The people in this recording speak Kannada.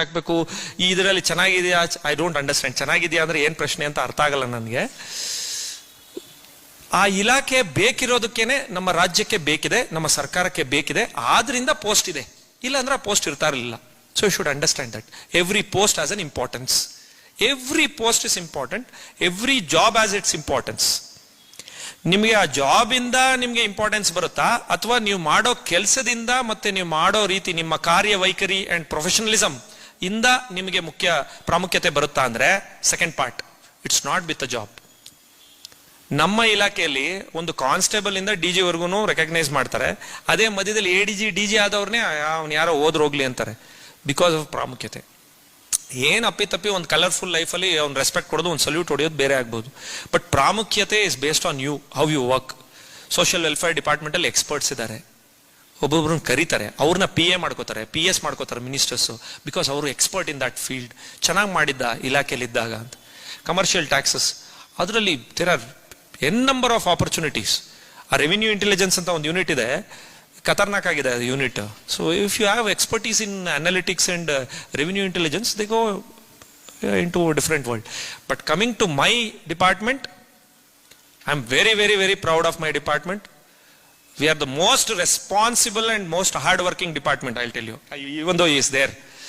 ಹಾಕ್ಬೇಕು ಈ ಇದರಲ್ಲಿ ಚೆನ್ನಾಗಿದೆಯಾ ಐ ಡೋಂಟ್ ಅಂಡರ್ಸ್ಟ್ಯಾಂಡ್ ಚೆನ್ನಾಗಿದೆಯಾ ಅಂದ್ರೆ ಏನ್ ಪ್ರಶ್ನೆ ಅಂತ ಅರ್ಥ ಆಗಲ್ಲ ನನಗೆ ಆ ಇಲಾಖೆ ಬೇಕಿರೋದಕ್ಕೇನೆ ನಮ್ಮ ರಾಜ್ಯಕ್ಕೆ ಬೇಕಿದೆ ನಮ್ಮ ಸರ್ಕಾರಕ್ಕೆ ಬೇಕಿದೆ ಆದ್ರಿಂದ ಪೋಸ್ಟ್ ಇದೆ ಇಲ್ಲ ಅಂದ್ರೆ ಆ ಪೋಸ್ಟ್ ಇರ್ತಾ ಇರಲಿಲ್ಲ so you should understand that every post has an importance every post is important every job has its importance ನಿಮಗೆ ಆ ಜಾಬ್ ಇಂದ ನಿಮಗೆ ಇಂಪಾರ್ಟೆನ್ಸ್ ಬರುತ್ತಾ ಅಥವಾ ನೀವು ಮಾಡೋ ಕೆಲಸದಿಂದ ಮತ್ತೆ ನೀವು ಮಾಡೋ ರೀತಿ ನಿಮ್ಮ ಕಾರ್ಯ ವೈಖರಿ ಅಂಡ್ ಪ್ರೊಫೆಷನಲಿಸಮ್ ಇಂದ ನಿಮಗೆ ಮುಖ್ಯ ಪ್ರಾಮುಖ್ಯತೆ ಬರುತ್ತಾ ಅಂದ್ರೆ second part it's not with a job ನಮ್ಮ ಇಲಾಖೆಯಲ್ಲಿ ಒಂದು ಕಾನ್ಸ್ಟೇಬಲ್ ಇಂದ ಡಿ ಜಿ ವರ್ಗು ರೆಕಗ್ನೈಸ್ ಮಾಡ್ತಾರೆ ಅದೇ ಮಧ್ಯದಲ್ಲಿ A D G D G ಆದವ್ರನ್ನೇ ಅವ್ನು ಯಾರೋ ಹೋಗ್ಲಿ ಅಂತಾರೆ ಬಿಕಾಸ್ ಆಫ್ ಪ್ರಾಮುಖ್ಯತೆ ಏನು ಅಪ್ಪಿತಪ್ಪಿ ಒಂದು ಕಲರ್ಫುಲ್ ಲೈಫಲ್ಲಿ ಅವ್ನು ರೆಸ್ಪೆಕ್ಟ್ ಕೊಡೋದು ಒಂದು ಸಲ್ಯೂಟ್ ಹೊಡೆಯೋದು ಬೇರೆ ಆಗ್ಬೋದು ಬಟ್ ಪ್ರಾಮುಖ್ಯತೆ is based on you how you work social welfare ಡಿಪಾರ್ಟ್ಮೆಂಟಲ್ಲಿ experts ಇದ್ದಾರೆ ಒಬ್ಬೊಬ್ಬರನ್ನ ಕರೀತಾರೆ ಅವ್ರನ್ನ ಪಿ ಎ ಮಾಡ್ಕೋತಾರೆ ಪಿ ಎಸ್ ಮಾಡ್ಕೋತಾರೆ ಮಿನಿಸ್ಟರ್ಸು ಬಿಕಾಸ್ ಅವರು ಎಕ್ಸ್ಪರ್ಟ್ ಇನ್ ದಟ್ ಫೀಲ್ಡ್ ಚೆನ್ನಾಗಿ ಮಾಡಿದ್ದ ಇಲಾಖೆಯಲ್ಲಿದ್ದಾಗ ಅಂತ ಕಮರ್ಷಿಯಲ್ ಟ್ಯಾಕ್ಸಸ್ ಅದರಲ್ಲಿ there are N number of opportunities ಆ ರೆವಿನ್ಯೂ ಇಂಟೆಲಿಜೆನ್ಸ್ ಅಂತ ಒಂದು ಯೂನಿಟ್ ಇದೆ ಖತರ್ನಾಕ್ ಆಗಿದೆ ಅದು unit so if you have expertise in analytics and revenue intelligence they go in to different world but coming to my department I am very very very proud of my department We are the most responsible and most hardworking department, I'll tell you. Even though he is there,